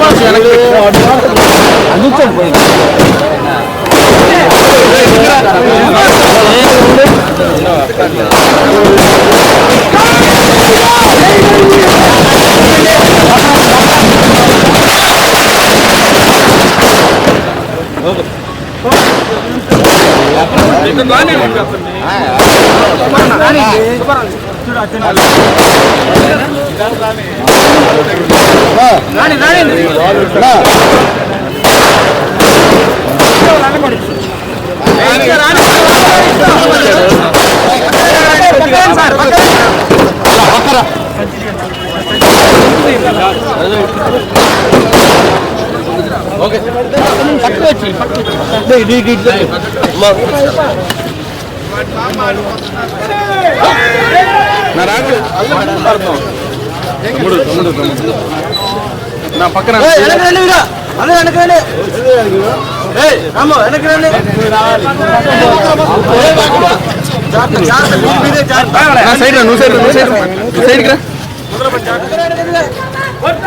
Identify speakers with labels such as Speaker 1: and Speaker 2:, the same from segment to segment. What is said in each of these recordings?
Speaker 1: పక్కన నా సైడ్ రా నువ్వు సైడ్ రా, నువ్వు సైడ్ రా. నువ్వు సైడ్కి రా వెళ్ళమా ముందుకు వెళ్ళమా అసలు ఏ దించి కెమెరా
Speaker 2: ఆ షాప్స్ మనకి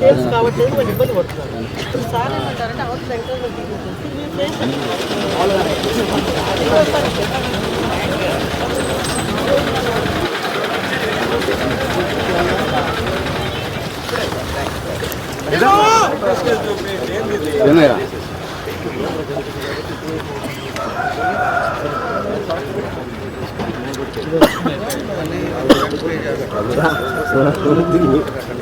Speaker 2: సేల్స్ కావట్లేదు వాళ్ళు ఇబ్బంది పడుతున్నారు? ఇప్పుడు 연아야.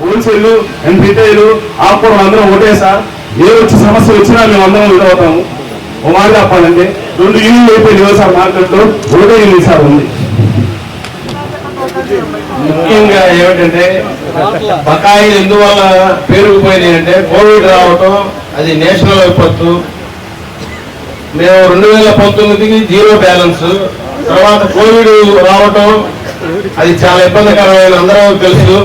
Speaker 3: హోల్సేల్ అండ్ రిటైల్ ఆపుకోవడం అందరం ఒకటే సార్. ఏ వచ్చి సమస్య వచ్చినా మేము అందరం ఇదవుతాము ఓ మాట చెప్పాలంటే రెండు ఇల్లు అయిపోయింది సార్ మార్కెట్లో ఒకటే ఇల్లు సార్ ఉంది.
Speaker 4: ముఖ్యంగా ఏమిటంటే బకాయిలు ఎందువల్ల పేరుకుపోయినాయి అంటే కోవిడ్ రావటం అది నేషనల్ విపత్తు మేము రెండు వేల పంతొమ్మిదికి జీరో బ్యాలెన్స్. తర్వాత కోవిడ్ రావటం అది చాలా ఇబ్బందికరమైన అందరూ తెలుసు.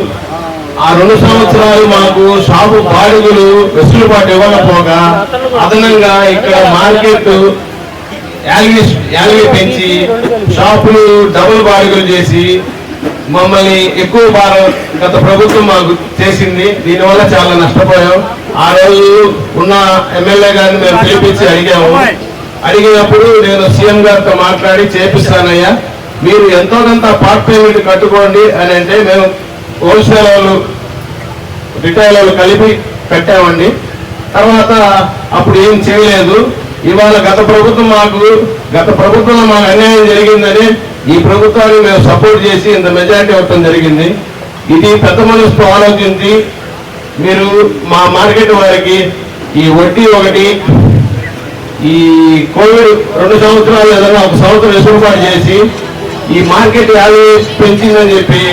Speaker 4: ఆ రెండు సంవత్సరాలు మాకు షాపు బాడుగులు వెసులుబాటు ఇవ్వకపోగా అదనంగా ఇక్కడ మార్కెట్ యాలవి యాలవి పెంచి షాపులు డబుల్ బాడుగులు చేసి మమ్మల్ని ఎక్కువ భారం గత ప్రభుత్వం మాకు చేసింది. దీనివల్ల చాలా నష్టపోయాం. ఆ రోజు ఉన్న ఎమ్మెల్యే గారిని మేము పిలిపించి అడిగాము. అడిగినప్పుడు నేను సీఎం గారితో మాట్లాడి చేపిస్తానయ్యా. మీరు ఎంతో కొంత పార్ట్ పేమెంట్ కట్టుకోండి అని అంటే మేము హోల్సేల్ వాళ్ళు రిటైల్ వాళ్ళు కలిపి కట్టామండి. తర్వాత అప్పుడు ఏం చేయలేదు. ఇవాళ గత ప్రభుత్వం మాకు గత ప్రభుత్వంలో మాకు అన్యాయం జరిగిందని ఈ ప్రభుత్వాన్ని మేము సపోర్ట్ చేసి ఇంత మెజారిటీ అవ్వటం జరిగింది. ఇది పెద్ద మనసుతో ఆలోచించి మీరు మా మార్కెట్ వారికి ఈ వడ్డీ ఒకటి ఈ కోవిడ్ రెండు సంవత్సరాలు ఏదైనా ఒక సంవత్సరం వెసులుబాటు చేసి ఈ మార్కెట్ వాల్యూ పెంచిందని చెప్పి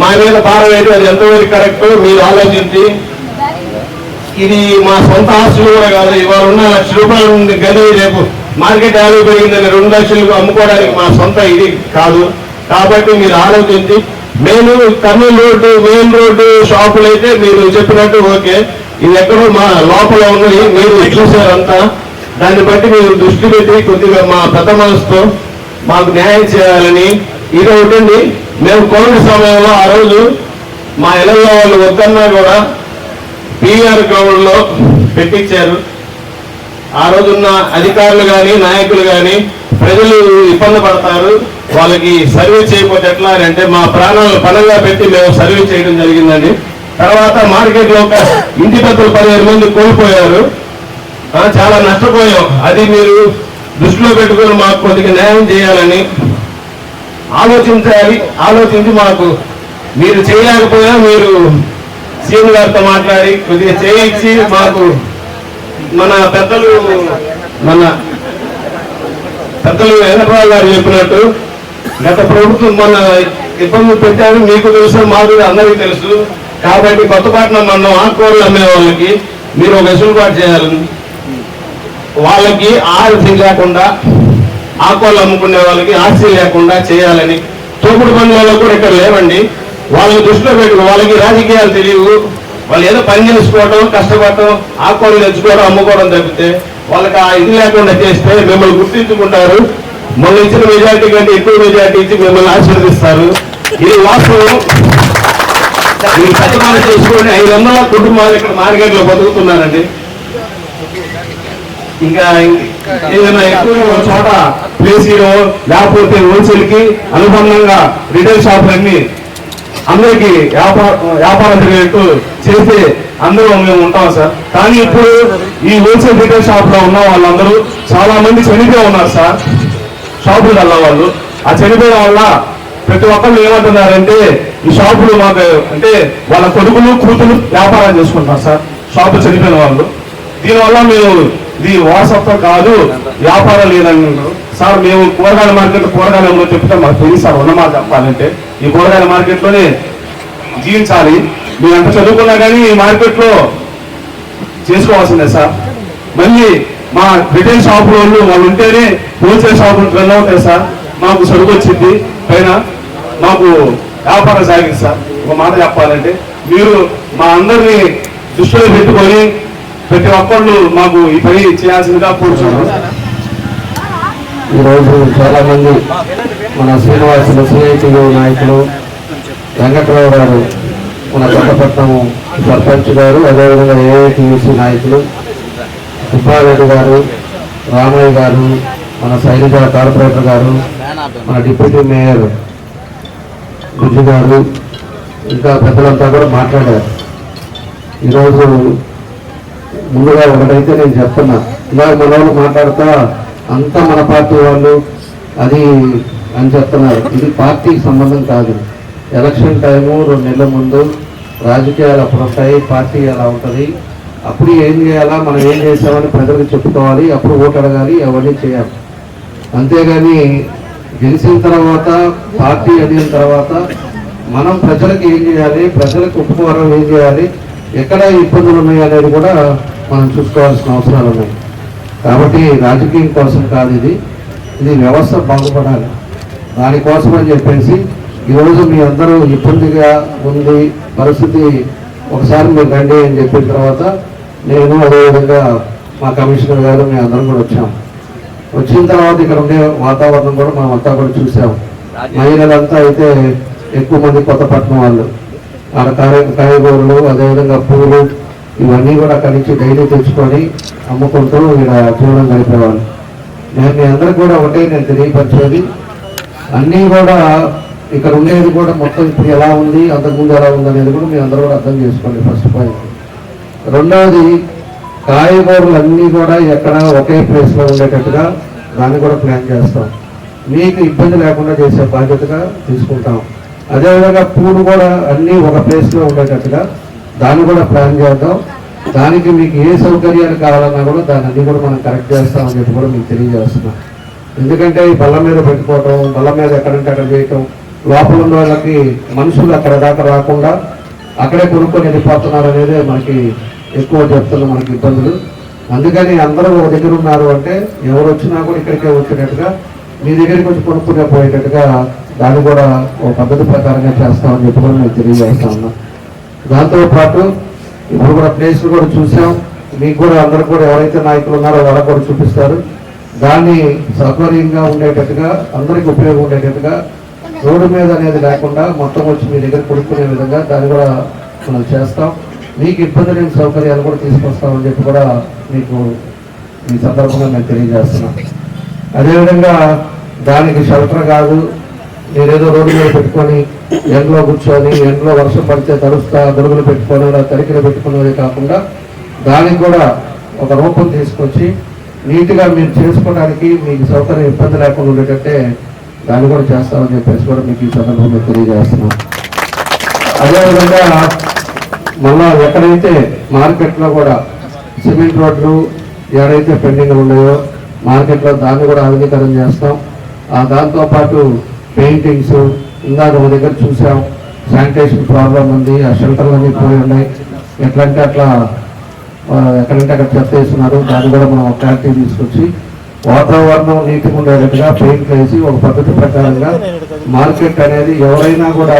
Speaker 4: మా మీద భారం ఏంటి? అది ఎంతవరకు కరెక్ట్? మీరు ఆలోచించి. ఇది మా సొంత ఆస్తులు కూడా కాదు ఇవాళ ఉన్న లక్ష రూపాయలు గది రేపు మార్కెట్ వాల్యూ పెరిగిందని రెండు లక్షలు అమ్ముకోవడానికి మా సొంత ఇది కాదు. కాబట్టి మీరు ఆలోచించి main Kurnool road main road షాపులు అయితే మీరు చెప్పినట్టు ఓకే. ఇది ఎక్కడో మా లోపల ఉన్నది మీరు చూసారంతా దాన్ని బట్టి మీరు దృష్టి పెట్టి కొద్దిగా మా పెద్ద మనసుతో మాకు న్యాయం చేయాలని ఇది ఒకటండి మేము కోవిడ్ సమయంలో ఆ రోజు మా ఇళ్ళల్లో వాళ్ళు వద్దన్నా కూడా పిఆర్ గ్రౌండ్లో పెట్టించారు. ఆ రోజున్న అధికారులు కానీ నాయకులు కానీ ప్రజలు ఇబ్బంది పడతారు. వాళ్ళకి సర్వే చేయకపోతే ఎట్లా అని అంటే మా ప్రాణాలను పనంగా పెట్టి మేము సర్వే చేయడం జరిగిందండి. తర్వాత మార్కెట్లో ఒక ఇంటి పెద్దలు పదిహేను మంది కోల్పోయారు. చాలా నష్టపోయాం. అది మీరు దృష్టిలో పెట్టుకొని మాకు కొద్దిగా న్యాయం చేయాలని ఆలోచించాలి. ఆలోచించి మాకు మీరు చేయలేకపోయినా మీరు సీఎం గారితో మాట్లాడి కొద్దిగా చేయించి మాకు మన పెద్దలు మన పెద్దలు వెంకటరావు గారు చెప్పినట్టు గత ప్రభుత్వం మన ఇబ్బందులు పెట్టారు. మీకు తెలుసు మాకు అందరికీ తెలుసు. కాబట్టి కొత్తపట్నం మనం ఆకుకూరలు అమ్మే వాళ్ళకి మీరు ఒక వెసులుబాటు చేయాలని వాళ్ళకి ఆర్సీ లేకుండా ఆకుకూరలు అమ్ముకునే వాళ్ళకి ఆర్సీ లేకుండా చేయాలని తోపుడు పనులలో కూడా ఇక్కడ లేవండి. వాళ్ళని దృష్టిలో పెట్టుకో వాళ్ళకి రాజకీయాలు తెలియవు. వాళ్ళు ఏదో పని చేసుకోవడం కష్టపడటం ఆకుకూరలు తెచ్చుకోవడం అమ్ముకోవడం తప్పితే వాళ్ళకి ఆ ఇది లేకుండా చేస్తే మిమ్మల్ని గుర్తించుకుంటారు. మొన్న ఇచ్చిన మెజార్టీ కంటే ఎక్కువ మెజార్టీ ఇచ్చి మిమ్మల్ని ఆశీర్వదిస్తారు. ఇది వాస్తవం. మీరు పెద్ద చేసుకొని ఐదు వందల కుటుంబాలు ఇక్కడ మార్కెట్లో బతుకుతున్నారండి. ఇంకా ఏదైనా ఎక్కువ చోట ప్లేస్ ఇవ్వడం లేకపోతే హోల్సేల్కి అనుబంధంగా రిటైల్ షాపులన్నీ అందరికి వ్యాపార వ్యాపారం జరిగేట్టు చేస్తే అందరూ మేము ఉంటాం సార్. కానీ ఇప్పుడు ఈ హోల్సేల్ రిటైల్ షాప్లో ఉన్న వాళ్ళందరూ చాలా మంది చనిపోయి ఉన్నారు సార్. షాపులు వెళ్ళ వాళ్ళు. ఆ చనిపోయడం వల్ల ప్రతి ఒక్కళ్ళు ఏమంటున్నారంటే ఈ షాపులు మాకు అంటే వాళ్ళ కొడుకులు కూతురు వ్యాపారం చేసుకుంటారు సార్. షాపు చనిపోయిన వాళ్ళు. దీనివల్ల మేము ఇది వారసత్వం కాదు వ్యాపారం లేదని సార్ మేము కూరగాయల మార్కెట్ కూరగాయలు చెప్తే మాకు తెలియదు సార్ ఉన్నమాట చెప్పాలంటే. ఈ కూరగాయల మార్కెట్లోనే జీవించాలి. మేము ఎంత చదువుకున్నా కానీ ఈ మార్కెట్లో చేసుకోవాల్సిందే సార్. మళ్ళీ మా రిటైల్ షాప్ వాళ్ళు వాళ్ళు ఉంటేనే హోల్సేల్ షాపులు రన్ అవుతాయి సార్. మాకు సరుకు వచ్చింది. పైన మాకు వ్యాపారం సాగింది సార్. ఒక మాట చెప్పాలంటే మీరు మా అందరినీ దృష్టిలో పెట్టుకొని ప్రతి ఒక్కళ్ళు మాకు ఈ పని చేయాల్సిందిగా కోరుచున్నాం
Speaker 5: ఈరోజు చాలా మంది మన శ్రీనివాసులు సిఐటియు నాయకులు వెంకట్రావు గారు మన కొత్తపట్నం సర్పంచ్ గారు అదేవిధంగా ఏఐటియుసి నాయకులు సుబ్బారెడ్డి గారు రామయ్య గారు మన సైనిక కార్పొరేటర్ గారు మన డిప్యూటీ మేయర్ గుజ్జు గారు ఇంకా పెద్దలంతా కూడా మాట్లాడారు. ఈరోజు ముందుగా ఒకటైతే నేను చెప్తున్నా. ఇలా మన వాళ్ళు మాట్లాడుతా అంతా మన పార్టీ వాళ్ళు అది అని చెప్తున్నారు. ఇది పార్టీకి సంబంధం కాదు. ఎలక్షన్ టైము రెండు నెలల ముందు రాజకీయాలు అప్పుడు ఉంటాయి పార్టీ అలా ఉంటుంది. అప్పుడు ఏం చేయాలా మనం ఏం చేసామని ప్రజలకు చెప్పుకోవాలి అప్పుడు ఓటు అడగాలి అవన్నీ చేయాలి. అంతేగాని గెలిచిన తర్వాత పార్టీ అడిగిన తర్వాత మనం ప్రజలకు ఏం చేయాలి ప్రజలకు ఉపకారం ఏం చేయాలి ఎక్కడ ఇబ్బందులు ఉన్నాయి అనేది కూడా మనం చూసుకోవాల్సిన అవసరాలు ఉన్నాయి. కాబట్టి రాజకీయం కోసం కాదు ఇది. ఇది వ్యవస్థ బాగుపడాలి. దానికోసం అని చెప్పేసి ఈరోజు మీ అందరూ ఇబ్బందిగా ఉంది పరిస్థితి ఒకసారి మీరు రండి అని చెప్పిన తర్వాత నేను అదేవిధంగా మా కమిషనర్ గారు మేము అందరం కూడా వచ్చాం. వచ్చిన తర్వాత ఇక్కడ ఉండే వాతావరణం కూడా మనం అంతా కూడా చూసాం. మహిళలంతా అయితే ఎక్కువ మంది కొత్తపట్నం వాళ్ళు. ఆడ కాయ కాయగూరలు అదేవిధంగా పూలు ఇవన్నీ కూడా అక్కడి నుంచి డైలీ తెచ్చుకొని అమ్ముకుంటూ ఇక్కడ జీవనం గడిపేవాళ్ళు నేను మీ అందరికి కూడా ఒకటే నేను తెలియపరిచేది. అన్నీ కూడా ఇక్కడ ఉండేది కూడా మొత్తం ఇప్పుడు ఎలా ఉంది అంతకుముందు ఎలా ఉంది అనేది కూడా మీ అందరూ కూడా అర్థం చేసుకోండి ఫస్ట్ పాయింట్ రెండవది కాయగూరలు అన్నీ కూడా ఎక్కడ ఒకే ప్లేస్లో ఉండేటట్టుగా దాన్ని కూడా ప్లాన్ చేస్తాం. మీకు ఇబ్బంది లేకుండా చేసే బాధ్యతగా తీసుకుంటాం. అదేవిధంగా పూలు కూడా అన్నీ ఒక ప్లేస్లో ఉండేటట్టుగా దాన్ని కూడా ప్లాన్ చేద్దాం. దానికి మీకు ఏ సౌకర్యాలు కావాలన్నా కూడా దాన్ని అన్నీ కూడా మనం కరెక్ట్ చేస్తామని చెప్పి కూడా మీకు తెలియజేస్తున్నాం. ఎందుకంటే ఈ బల్ల మీద పెట్టుకోవటం బల్ల మీద ఎక్కడంటే అక్కడ చేయటం లోపల ఉన్న వాళ్ళకి మనుషులు అక్కడ దాకా రాకుండా అక్కడే కొనుక్కొని వెళ్ళిపోతున్నారు అనేది మనకి ఎక్కువ చెప్తున్న మనకి ఇబ్బందులు. అందుకని అందరూ ఒక దగ్గర ఉన్నారు అంటే ఎవరు వచ్చినా కూడా ఇక్కడికే వచ్చేటట్టుగా మీ దగ్గరికి వచ్చి కొనుక్కునే పోయేటట్టుగా దాన్ని కూడా ఒక పద్ధతి ప్రకారంగా చేస్తామని చెప్పి కూడా నేను తెలియజేస్తా ఉన్నాం. దాంతో పాటు ఇప్పుడు కూడా ప్లేస్లు కూడా చూసాం. మీకు కూడా అందరు కూడా ఎవరైతే నాయకులు ఉన్నారో వాళ్ళకు కూడా చూపిస్తారు. దాన్ని సౌకర్యంగా ఉండేటట్టుగా అందరికి ఉపయోగం ఉండేటట్టుగా రోడ్డు మీద అనేది లేకుండా మొత్తం వచ్చి మీ దగ్గర కొడుకునే విధంగా దాన్ని కూడా మనం చేస్తాం. మీకు ఇబ్బంది లేని సౌకర్యాలు కూడా తీసుకొస్తామని చెప్పి కూడా మీకు ఈ సందర్భంగా నేను తెలియజేస్తున్నాం. అదేవిధంగా దానికి షెల్టర్ కాదు మీరేదో రోడ్డు మీద పెట్టుకొని ఎండలో కూర్చొని ఎండలో వర్షం పడితే తడుస్తా గొడుగులు పెట్టుకొని ఇలా పెట్టుకునేది కాకుండా దానికి కూడా ఒక రూపం తీసుకొచ్చి నీట్గా మీరు చేసుకోవడానికి మీకు సౌకర్యం ఇబ్బంది లేకుండా ఉండేటట్టే దాన్ని కూడా చేస్తామని చెప్పేసి కూడా మీకు ఈ సందర్భంలో తెలియజేస్తున్నాం. అదేవిధంగా మళ్ళా ఎక్కడైతే మార్కెట్లో కూడా సిమెంట్ రోడ్లు ఎక్కడైతే పెండింగ్లు ఉన్నాయో మార్కెట్లో దాన్ని కూడా ఆధునీకరణ చేస్తాం. ఆ దాంతో పాటు పెయింటింగ్స్ ఇందాక ఒక దగ్గర చూసాం. శానిటేషన్ ప్రాబ్లం ఉంది ఆ షెల్టర్లు అన్నీ పోయి ఉన్నాయి. ఎట్లా అంటే అట్లా ఎక్కడంటే అక్కడ చెత్త వేస్తున్నారు. దాన్ని కూడా మనం క్లారిటీ తీసుకొచ్చి వాతావరణం నీటి ఉండేటట్టుగా పెయింట్ వేసి ఒక పద్ధతి ప్రకారంగా మార్కెట్ అనేది ఎవరైనా కూడా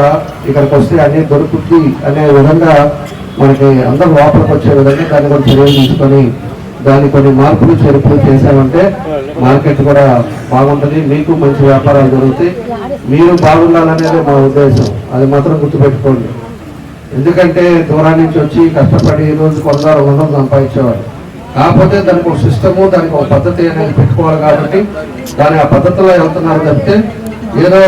Speaker 5: ఇక్కడికి వస్తే అన్ని దొరుకుద్ది అనే విధంగా మనకి అందరూ లోపలికి వచ్చే విధంగా దాన్ని కూడా చర్యలు తీసుకొని దాన్ని కొన్ని మార్పులు చేర్పులు చేశామంటే మార్కెట్ కూడా బాగుంటుంది. మీకు మంచి వ్యాపారాలు జరుగుతాయి. మీరు బాగుండాలనేది మా ఉద్దేశం. అది మాత్రం గుర్తుపెట్టుకోండి. ఎందుకంటే దూరం నుంచి వచ్చి కష్టపడి ఈ రోజు కొందరు ఉండడం సంపాదించేవారు. కాకపోతే దానికి ఒక సిస్టము దానికి ఒక పద్ధతి అనేది పెట్టుకోవాలి కాబట్టి దాని ఆ పద్ధతిలో వెళ్తున్నారు తప్పితే ఏదో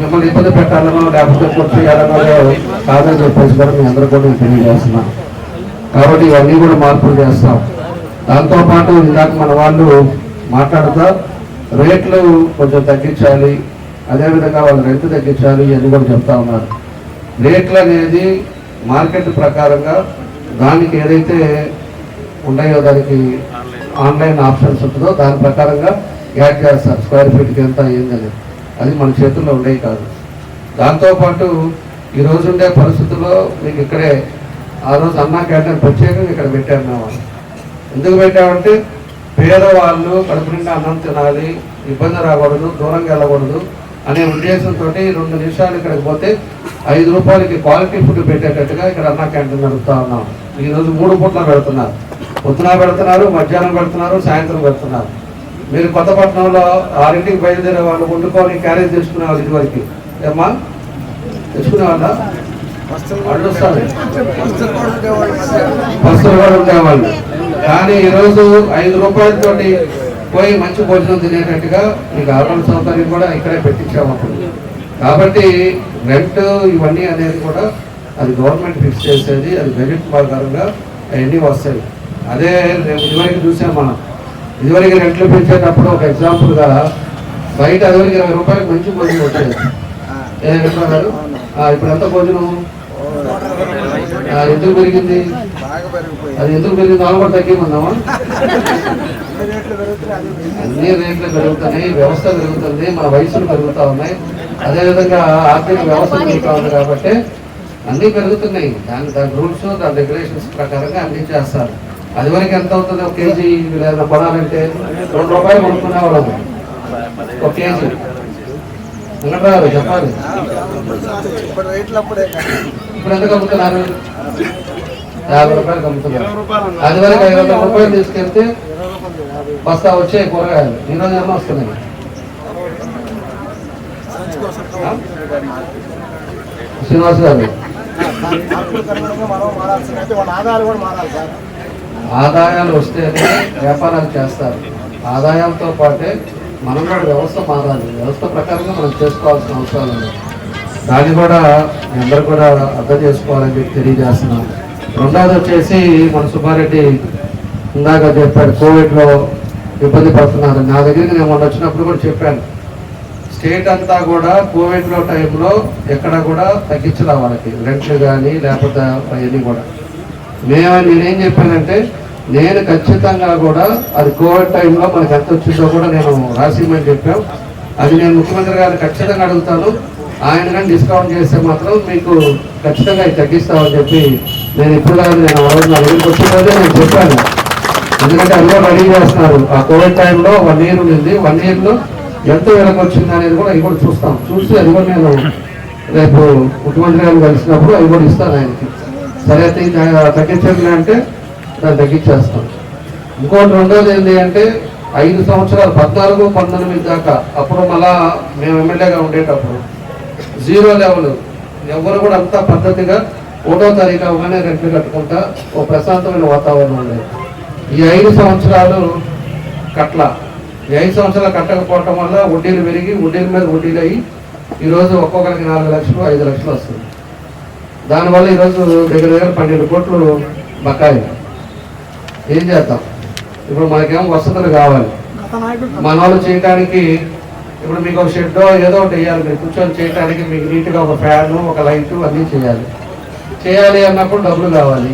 Speaker 5: మిమ్మల్ని ఇబ్బంది పెట్టాలనో లేకపోతే కూర్చో చేయాలనో కాదని చెప్పేసి కూడా మీ అందరూ కూడా నేను తెలియజేస్తున్నాను. కాబట్టి ఇవన్నీ కూడా మార్పులు చేస్తాం. దాంతోపాటు ఇందాక మన వాళ్ళు మాట్లాడుతా రేట్లు కొంచెం తగ్గించాలి అదేవిధంగా వాళ్ళు రెంట్ తగ్గించాలి ఇవన్నీ కూడా చెప్తా ఉన్నారు. రేట్లు అనేది మార్కెట్ ప్రకారంగా దానికి ఏదైతే ఉన్నాయో దానికి ఆన్లైన్ ఆప్షన్స్ ఉంటుందో దాని ప్రకారంగా యాడ్ చేస్తారు స్క్వేర్ ఫీట్కి ఎంత అయ్యిందని అది మన చేతుల్లో ఉండేవి కాదు. దాంతోపాటు ఈ రోజు ఉండే పరిస్థితుల్లో మీకు ఇక్కడే ఆ రోజు అన్నా క్యాంటీన్ ప్రత్యేకంగా ఇక్కడ పెట్టారు మేము ఎందుకు పెట్టామంటే పేదవాళ్ళు కడుపు నిండా అన్నం తినాలి ఇబ్బంది రాకూడదు దూరంగా వెళ్ళకూడదు అనే ఉద్దేశంతో రెండు నిమిషాలు ఇక్కడికి పోతే ఐదు రూపాయలకి క్వాలిటీ ఫుడ్ పెట్టేటట్టుగా ఇక్కడ అన్నా క్యాంటీన్ నడుపుతా ఉన్నాం. ఈ రోజు మూడు పూట్ల పెడుతున్నారు. పొద్దున పెడుతున్నారు మధ్యాహ్నం పెడుతున్నారు సాయంత్రం పెడుతున్నారు. మీరు కొత్తపట్నంలో ఆరింటికి బయలుదేరే వాళ్ళు వండుకొని క్యారేజ్ తెచ్చుకునే వాళ్ళు ఇదివరకు. ఏమ్మా? తెచ్చుకునే వాళ్ళ బస్సులు కూడా ఉండేవాళ్ళు కానీ ఈరోజు ఐదు రూపాయలతోటి పోయి మంచి భోజనం తినేటట్టుగా మీకు ఆరోగ్య సౌకర్యం కూడా ఇక్కడే పెట్టించాము అప్పుడు. కాబట్టి రెంట్ ఇవన్నీ అనేది కూడా అది గవర్నమెంట్ ఫిక్స్ చేసేది అది బడ్జెట్ ప్రకారంగా అవన్నీ వస్తాయి. అదే రేపు ఇదివరకు చూసాం మనం. ఇదివరకు రెంట్లు పెంచేటప్పుడు ఒక ఎగ్జాంపుల్గా బయట అదివరకు ఇరవై రూపాయలకు మంచి భోజనం వచ్చేది. ఏ ఇప్పుడు ఎంత భోజనం? ఎందుకు పెరిగింది? అది ఎందుకు పెరిగింది? వాళ్ళు కూడా తగ్గిమందామా అన్ని రేట్లు పెరుగుతున్నాయి వ్యవస్థ పెరుగుతుంది మన వయసులు పెరుగుతా ఉన్నాయి. అదేవిధంగా ఆర్థిక వ్యవస్థ పెరుగుతా ఉంది కాబట్టి అన్ని పెరుగుతున్నాయి. దాని దాని రూల్స్ దాని రెగ్యులేషన్స్ ప్రకారంగా అన్ని చేస్తారు. అది వరకు ఎంత అవుతుంది? ఒక కేజీ లేదా కొనాలంటే రెండు రూపాయలు కొనుక్కునే వాళ్ళము. ఒక కేజీ. చెప్పాలి. ఇప్పుడు ఎంత అమ్ముతున్నారు యాభై రూపాయలు అమ్ముతున్నారు అది వరకు ఐదు వందల రూపాయలు తీసుకెళ్తే బస్తా వచ్చే కూరగాయలు. ఈరోజు ఏమో వస్తున్నాయి? శ్రీనివాస్ గారు. ఆదాయాలు వస్తేనే వ్యాపారాలు చేస్తారు. ఆదాయాలతో పాటే మనం కూడా వ్యవస్థ మారాలి. వ్యవస్థ ప్రకారంగా మనం చేసుకోవాల్సిన అవసరాలు ఉన్నాయి. దాన్ని కూడా మీ అందరూ కూడా అర్థం చేసుకోవాలని చెప్పి తెలియజేస్తున్నాం. రెండవది వచ్చేసి మన సుబ్బారెడ్డి ఇందాక చెప్పాడు కోవిడ్లో ఇబ్బంది పడుతున్నారు. నా దగ్గరికి నేను మొన్న వచ్చినప్పుడు కూడా చెప్పాను. స్టేట్ అంతా కూడా కోవిడ్లో టైంలో ఎక్కడ కూడా తగ్గించలే వాళ్ళకి రెంట్లు కానీ లేకపోతే అవన్నీ కూడా. మేము నేనేం చెప్పానంటే నేను ఖచ్చితంగా కూడా అది కోవిడ్ టైంలో మనకు ఎంత వచ్చిందో కూడా నేను రాసిమని చెప్పాం. అది నేను ముఖ్యమంత్రి గారిని ఖచ్చితంగా అడుగుతాను. ఆయన కానీ డిస్కౌంట్ చేస్తే మాత్రం మీకు ఖచ్చితంగా తగ్గిస్తామని చెప్పి నేను ఇప్పుడు కాదు నేను ఆ రోజు నా దగ్గరికి నేను చెప్పాను. ఎందుకంటే అందరూ రెడీ చేస్తున్నారు. ఆ కోవిడ్ టైంలో వన్ ఇయర్ ఉంది వన్ ఇయర్లో ఎంత వెనక వచ్చింది అనేది కూడా అవి కూడా చూస్తాం. చూసి అది కూడా నేను రేపు ముఖ్యమంత్రి గారిని కలిసినప్పుడు అవి కూడా ఇస్తాను ఆయనకి. సరే అయితే తగ్గించండి అంటే దాన్ని తగ్గించేస్తాం. ఇంకోటి రెండోది ఏంటి అంటే ఐదు సంవత్సరాలు పద్నాలుగు పంతొమ్మిది దాకా అప్పుడు మళ్ళా మేము ఎమ్మెల్యేగా ఉండేటప్పుడు జీరో లెవెల్ ఎవరు కూడా అంత పద్ధతిగా ఒకటో తారీఖు అవగానే రెంట్లు కట్టుకుంటా ఓ ప్రశాంతమైన వాతావరణం ఉండేది ఈ ఐదు సంవత్సరాలు కట్ల. ఈ ఐదు సంవత్సరాలు కట్టకపోవటం వల్ల వడ్డీలు పెరిగి వడ్డీల మీద వడ్డీలు అయ్యి ఈరోజు ఒక్కొక్కరికి నాలుగు లక్షలు ఐదు లక్షలు వస్తుంది. దానివల్ల ఈరోజు దగ్గర దగ్గర పన్నెండు కోట్లు బకాయి ఏం చేద్దాం? ఇప్పుడు మనకేమో వసతులు కావాలి. మన వాళ్ళు చేయటానికి ఇప్పుడు మీకు ఒక షెడ్డో ఏదో ఒకటి వేయాలి. మీరు కూర్చొని చేయడానికి మీకు నీట్గా ఒక ఫ్యాను ఒక లైట్ అన్నీ చేయాలి. చేయాలి అన్నప్పుడు డబ్బులు కావాలి.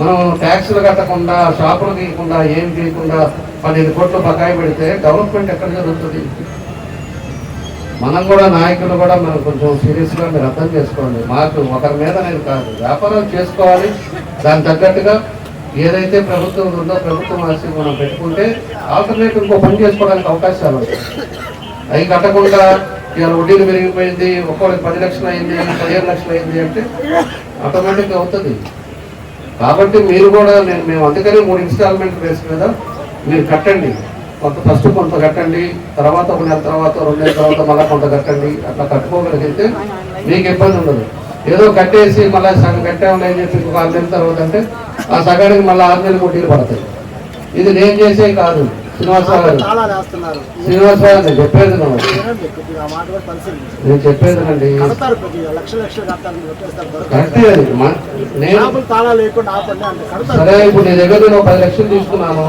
Speaker 5: మనం ట్యాక్సులు కట్టకుండా షాపులు తీయకుండా ఏం తీయకుండా పన్నెండు కోట్లు బకాయి పెడితే డెవలప్మెంట్ ఎక్కడ జరుగుతుంది? మనం కూడా నాయకులు కూడా మనం కొంచెం సీరియస్గా మీరు అర్థం చేసుకోండి. మాకు ఒకరి మీద నేను కాదు. వ్యాపారాలు చేసుకోవాలి. దానికి తగ్గట్టుగా ఏదైతే ప్రభుత్వం ఉందో ప్రభుత్వం ఆస్తి మనం పెట్టుకుంటే ఆల్టర్నేటివ్ ఇంకో పని చేసుకోవడానికి అవకాశాలు ఉంటాయి. అవి కట్టకుండా ఇవాళ వడ్డీలు పెరిగిపోయింది ఒక్కొక్కరికి పది లక్షలు అయింది పదిహేను లక్షలు అయింది అంటే ఆటోమేటిక్గా అవుతుంది. కాబట్టి మీరు కూడా నేను మేము అందుకని మూడు ఇన్స్టాల్మెంట్ బేస్ మీద మీరు కట్టండి. కొంత ఫస్ట్ కొంత కట్టండి తర్వాత ఒక నెల తర్వాత రెండు నెలల తర్వాత మళ్ళీ కొంత కట్టండి. అట్లా కట్టుకోగలిగితే మీకు ఇబ్బంది ఉండదు. ఏదో కట్టేసి మళ్ళీ సగం కట్టామని అని చెప్పి ఒక ఆరు నెలల తర్వాత అంటే ఆ సగానికి మళ్ళీ ఆరు నెలలు వడ్డీలు పడతాయి. ఇది నేను చేసే కాదు. శ్రీనివాసరావు శ్రీనివాసరావు నేను చెప్పేది నేను చెప్పేది అండి. కరెక్టే అది నేను సరే ఇప్పుడు నీ దగ్గర నేను ఒక పది లక్షలు తీసుకున్నాను.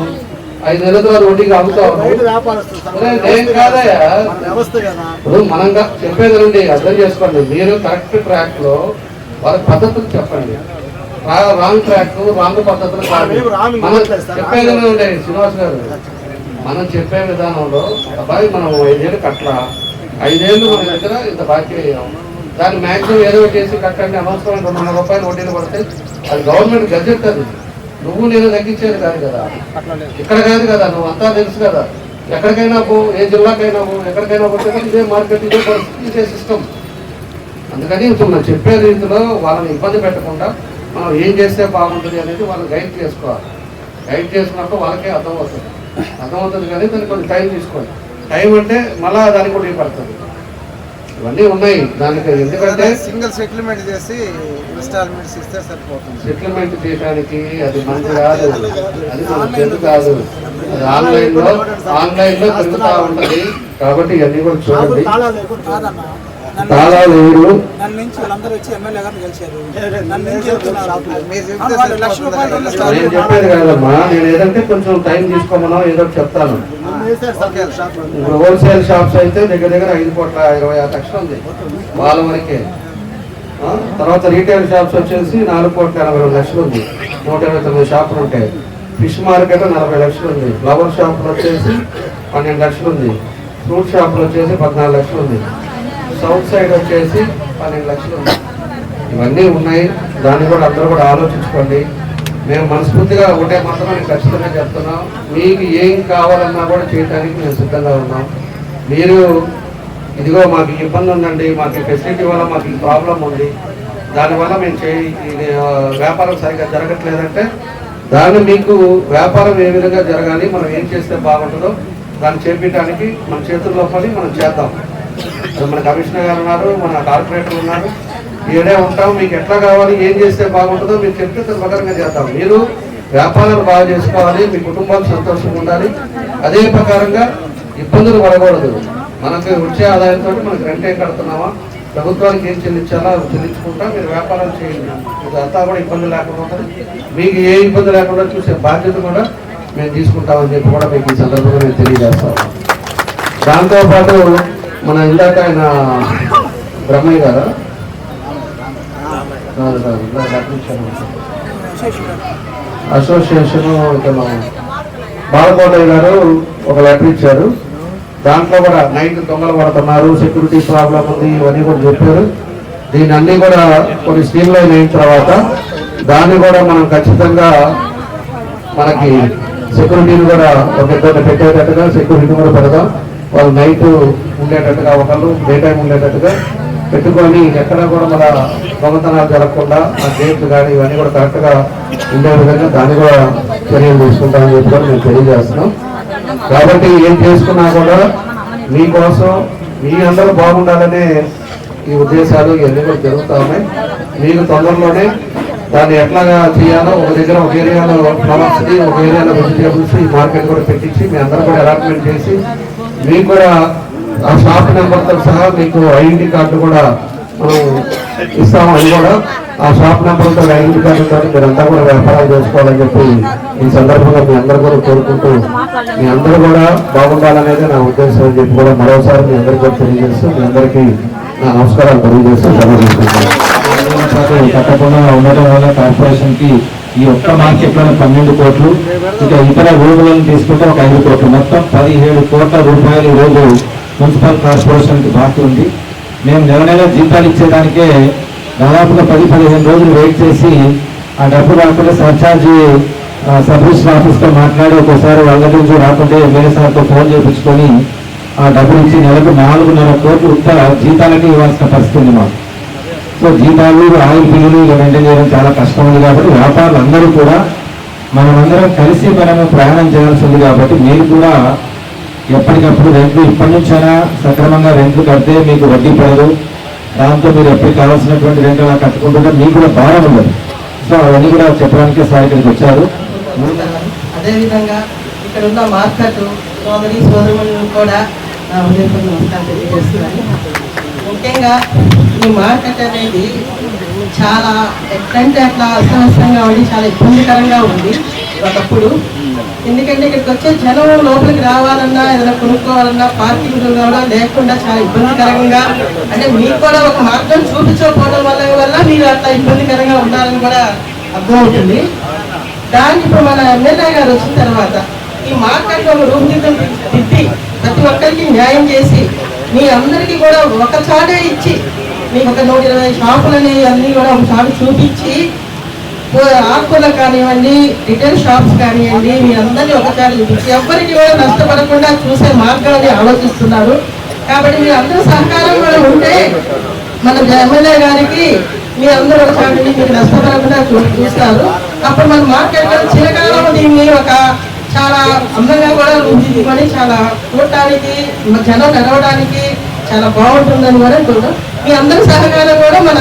Speaker 5: ఐదు నెలల తర్వాత వడ్డీకి అమ్ముతావు నేను కాదయ్యా.
Speaker 6: మన వ్యవస్థ కదా.
Speaker 5: ఇప్పుడు మనంగా చెప్పేది నుండి అర్థం చేసుకోండి. మీరు కరెక్ట్ ట్రాక్లో వాళ్ళ పద్ధతులు చెప్పండి. రాంగ్ ట్రాక్ రాంగ్ పద్ధతులు కాదు మనం. చెప్పేది నుండి శ్రీనివాస్ గారు. మనం చెప్పే విధానంలో అబ్బాయి మనం ఐదేళ్ళు కట్టలా ఐదేళ్ళు మన దగ్గర ఇంత బాకీ అయ్యాం. దాన్ని మ్యాక్సిమం ఏదో చేసి కట్టండి అనవసరం రెండు వందల రూపాయలు వడ్డీలు పడితే అది గవర్నమెంట్ గజెట్ అది. నువ్వు నేను తగ్గించేది కాదు కదా. ఇక్కడ కాదు కదా నువ్వు అంతా తెలుసు కదా. ఎక్కడికైనా పో ఏ జిల్లాకైనా పో ఎక్కడికైనా పోతే ఇదే మార్కెట్ ఇదే పరిస్థితి ఇదే సిస్టమ్ అందుకని ఇప్పుడు మనం చెప్పే రీతిలో వాళ్ళని ఇబ్బంది పెట్టకుండా మనం ఏం చేస్తే బాగుంటుంది అనేది వాళ్ళని గైడ్ చేసుకోవాలి. గైడ్ చేసుకున్నప్పుడు వాళ్ళకే అర్థం అవుతుంది అర్థమవుతుంది కానీ దానికి కొంచెం టైం తీసుకోండి. టైం అంటే మళ్ళా దానికి కూడా పడుతుంది ఇవన్నీ ఉన్నాయి. దానికి ఎందుకంటే
Speaker 7: సింగిల్ సెటిల్మెంట్ చేసి ఇన్స్టాల్మెంట్స్ ఇస్తే సరిపోతుంది.
Speaker 5: సెటిల్మెంట్ చేయడానికి అది మంచి కాదు. అది తెలుగు కాదు. అది ఆన్లైన్లో ఆన్లైన్లో తిరుగుతూ ఉంటది. కాబట్టి ఇవన్నీ కూడా చూడండి.
Speaker 6: తాళా
Speaker 5: లేడు. నేను చెప్పేది కాదమ్మా నేను ఏదంటే కొంచెం టైం తీసుకోమన్నా ఏదో ఒకటి చెప్తాను. ఇప్పుడు హోల్సేల్ షాప్స్ అయితే దగ్గర దగ్గర ఐదు కోట్ల ఇరవై ఆరు లక్షలు ఉంది వాళ్ళ వరకే. ఆ, తర్వాత రీటైల్ షాప్స్ వచ్చేసి నాలుగు కోట్ల ఎనభై రెండు లక్షలు ఉంది నూట ఇరవై తొమ్మిది షాపులు ఉంటాయి. ఫిష్ మార్కెట్ నలభై లక్షలు ఉంది ఫ్లవర్ షాపులు వచ్చేసి పన్నెండు లక్షలు ఉంది ఫ్రూట్ షాపులు వచ్చేసి పద్నాలుగు లక్షలు ఉంది. సౌత్ సైడ్ వచ్చేసి పన్నెండు లక్షలు ఇవన్నీ ఉన్నాయి. దాన్ని కూడా అందరూ కూడా ఆలోచించుకోండి. మేము మనస్ఫూర్తిగా ఒకటే మాత్రం నేను ఖచ్చితంగా చెప్తున్నాం. మీకు ఏం కావాలన్నా కూడా చేయడానికి మేము సిద్ధంగా ఉన్నాం. మీరు ఇదిగో మాకు ఇబ్బంది ఉందండి. మాకు ఫెసిలిటీ వల్ల మాకు ప్రాబ్లం ఉంది. దానివల్ల మేము చేయి వ్యాపారం సరిగ్గా జరగట్లేదంటే దాన్ని మీకు వ్యాపారం ఏ విధంగా జరగాలి మనం ఏం చేస్తే బాగుంటుందో దాన్ని చేపించడానికి మన చేతుల్లో పని మనం చేద్దాం. మన కమిషనర్ గారు ఉన్నారు మన కార్పొరేటర్ ఉన్నారు. ఏడే ఉంటాం మీకు ఎట్లా కావాలి ఏం చేస్తే బాగుంటుందో మీరు చెప్తే దాని ప్రకారంగా చేద్దాం. మీరు వ్యాపారాలు బాగా చేసుకోవాలి మీ కుటుంబాలు సంతోషంగా ఉండాలి. అదే ప్రకారంగా ఇబ్బందులు పడకూడదు. మనకు వచ్చే ఆదాయంతో మనకి రెంట్ ఏం కడుతున్నామా? ప్రభుత్వానికి ఏం చెల్లించాలో? అవి చెల్లించుకుంటా మీరు వ్యాపారం చేయండి. ఇదంతా కూడా ఇబ్బంది లేకుండా ఉంటుంది మీకు ఏ ఇబ్బంది లేకుండా చూసే బాధ్యత కూడా మేము తీసుకుంటామని చెప్పి కూడా మీకు ఈ సందర్భంగా మేము తెలియజేస్తాను దాంతోపాటు మన ఇందాక ఆయన బ్రహ్మయ్య గారా? అసోసియేషన్ ఇతను బాలకోటయ్య గారు ఒక లెటర్ ఇచ్చారు. దాంట్లో కూడా నైట్ దొంగలు పడుతున్నారు సెక్యూరిటీ ప్రాబ్లం ఉంది ఇవన్నీ కూడా చెప్పారు. దీన్ని అన్ని కూడా కొన్ని స్ట్రీమ్ లైన్ అయిన తర్వాత దాన్ని కూడా మనం ఖచ్చితంగా మనకి సెక్యూరిటీని కూడా ఒక ఇద్దరు పెట్టేటట్టుగా సెక్యూరిటీ కూడా పెడదాం. వాళ్ళు నైట్ ఉండేటట్టుగా ఒకళ్ళు డే టైం ఉండేటట్టుగా పెట్టుకొని ఎక్కడ కూడా మన దొంగతనాలు జరగకుండా ఆ గేట్లు కానీ ఇవన్నీ కూడా కరెక్ట్గా ఉండే విధంగా దాన్ని కూడా చర్యలు తీసుకుంటామని చెప్పి కూడా మేము తెలియజేస్తున్నాం. కాబట్టి ఏం చేసుకున్నా కూడా మీకోసం మీ అందరూ బాగుండాలనే ఈ ఉద్దేశాలు ఇవన్నీ కూడా జరుగుతూ ఉన్నాయి. మీకు తొందరలోనే దాన్ని ఎట్లాగా చేయాలో ఒక దగ్గర ఒక ఏరియాలో ఫ్లవర్స్ ఒక ఏరియాలో వెజిటేబుల్స్ ఈ మార్కెట్ కూడా పెట్టించి మీ అందరూ కూడా అలాట్మెంట్ చేసి మీకు కూడా ఆ షాప్ నెంబర్తో సహా మీకు ఐడెంటిటీ కార్డు కూడా మనం ఇస్తాము. కూడా ఆ షాప్ నెంబర్తో ఐడెంటిటీ కార్డు తోటి మీరంతా కూడా వ్యాపారాలు చేసుకోవాలని చెప్పి ఈ సందర్భంగా మీ అందరూ కూడా కోరుకుంటూ మీ అందరూ కూడా బాగుండాలనేది నా ఉద్దేశం అని చెప్పి కూడా మరోసారి మీ అందరికీ కూడా తెలియజేస్తూ మీ అందరికీ నా నమస్కారాలు తెలియజేస్తూ
Speaker 8: తప్పకుండా ఉండడం వల్ల కార్పొరేషన్కి ఈ ఒక్క మార్కెట్లోనే పన్నెండు కోట్లు ఇక ఇతర భూములను తీసుకుంటే ఒక ఐదు కోట్లు. మొత్తం పదిహేడు కోట్ల రూపాయలు ఈ రోజు మున్సిపల్ కార్పొరేషన్కి బాకీ ఉంది. మేము నెల నెల జీతాలు ఇచ్చేదానికే దాదాపుగా పది పదిహేను రోజులు వెయిట్ చేసి ఆ డబ్బు రాకుండా సర్చార్జీ సబ్ రిజిస్టర్తో మాట్లాడి ఒక్కోసారి వాళ్ళ నుంచి రాకుంటే ఎమ్మెల్యే సార్తో ఫోన్ చేయించుకొని ఆ డబ్బులు ఇచ్చి నెలకు నాలుగున్నర కోట్లు ఉత్తర జీతాలకి ఇవ్వాల్సిన పరిస్థితి ఉంది మాకు. సో జీతాలు ఆయిల్ బిల్లులు ఇక మెయింటైన్ చేయడం చాలా కష్టం ఉంది కాబట్టి వ్యాపారులు అందరూ కూడా మనమందరం కలిసి మనము ప్రయాణం చేయాల్సి ఉంది కాబట్టి మీరు కూడా ఎప్పటికప్పుడు రెంట్లు ఇప్పటి నుంచైనా సక్రమంగా రెంట్లు కడితే మీకు వడ్డీ పడదు. దాంతో మీరు ఎప్పటికి కావాల్సినటువంటి రెంట్లు అలా కట్టుకుంటుంటే మీకు కూడా భారం ఉండదు. సో అవన్నీ కూడా చెప్పడానికి సార్ ఇక్కడికి వచ్చారు.
Speaker 2: అదేవిధంగా ఇక్కడ ఉన్న మార్కెట్ సోదరి సోదరులను కూడా నా నమస్కారం తెలియజేస్తున్నాను. ముఖ్యంగా ఈ మార్కెట్ అనేది చాలా ఎట్లంటే అట్లా అస్తవ్యస్తంగా ఉండి చాలా ఇబ్బందికరంగా ఉంది. ఒకప్పుడు ఎందుకంటే ఇక్కడికి వచ్చే జనం లోపలికి రావాలన్నా ఏదైనా కొనుక్కోవాలన్నా పార్కింగ్ కూడా లేకుండా చాలా ఇబ్బందికరంగా అంటే మీకు కూడా ఒక మార్గం చూపించకపోవడం వల్ల వల్ల మీరు అట్లా ఇబ్బందికరంగా ఉండాలని కూడా అర్థమవుతుంది. దానికి ఇప్పుడు మన ఎమ్మెల్యే గారు వచ్చిన తర్వాత ఈ మార్కెట్లో ఒక రూపుదిద్దం తిప్పి ప్రతి ఒక్కరికి న్యాయం చేసి మీ అందరికీ కూడా ఒక చాటే ఇచ్చి మీకు ఒక నూట ఇరవై షాపులు అనేవి అన్నీ కూడా ఒక చాటు చూపించి ఆకులు కానివ్వండి రిటైల్ షాప్స్ కానివ్వండి మీ అందరినీ ఒకసారి చూపించి ఎవరికి కూడా నష్టపడకుండా చూసే మార్గాన్ని ఆలోచిస్తున్నారు. కాబట్టి మీ అందరూ సహకారం కూడా ఉంటే మన ఎమ్మెల్యే గారికి మీ అందరూ ఒక చాటు మీకు నష్టపడకుండా చూస్తారు. అప్పుడు మన మార్కెట్లో చిరకాలం దీన్ని ఒక చాలా అందంగా కూడా రూపుదిద్దుకొని చాలా చూడటానికి జనం నడవడానికి చాలా బాగుంటుందని కూడా చూద్దాం. మీ అందరి సహకారం కూడా మన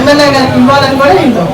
Speaker 2: ఎమ్మెల్యే గారికి ఇవ్వాలని కూడా నేను